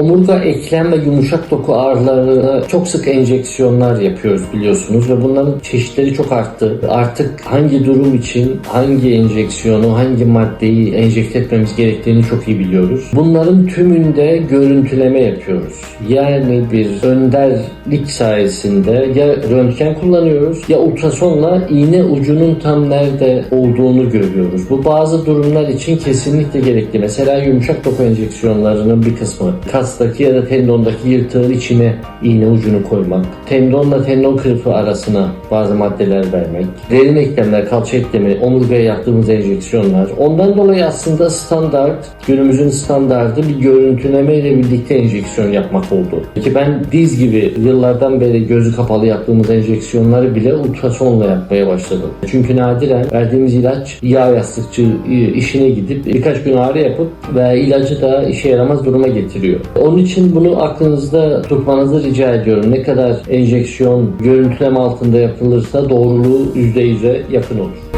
omurga, eklem ve yumuşak doku ağrılarına çok sık enjeksiyonlar yapıyoruz biliyorsunuz ve bunların çeşitleri çok arttı. Artık hangi durum için hangi enjeksiyonu, hangi maddeyi enjekte etmemiz gerektiğini çok iyi biliyoruz. Bunların tümünde görüntüleme yapıyoruz. Yani bir önderlik sayesinde ya röntgen kullanıyoruz ya ultrasonla iğne ucunun tam nerede olduğunu görüyoruz. Bu bazı durumlar için kesinlikle gerekli. Mesela yumuşak doku enjeksiyonlarının bir kısmı kastaki ya da tendondaki yırtığın içine iğne ucunu koymak, tendonla tendon kırığı arasına bazı maddeler vermek, derin eklemler, kalça eklemi, omurgaya yaptığımız enjeksiyonlar. Ondan dolayı aslında standart, günümüzün standardı bir görüntüleme ile birlikte enjeksiyon yapmak oldu. Ki ben diz gibi yıllardan beri gözü kapalı yaptığımız enjeksiyonları bile ultrasonla yapmaya başladım. Çünkü nadiren verdiğimiz ilaç yağ yastıkçı işine gidip birkaç gün ağrı yapıp ve ilacı da işe yaramaz duruma getiriyor. Onun için bunu aklınızda tutmanızı rica ediyorum. Ne kadar enjeksiyon görüntüleme altında yapılırsa doğruluğu %100'e yakın olur.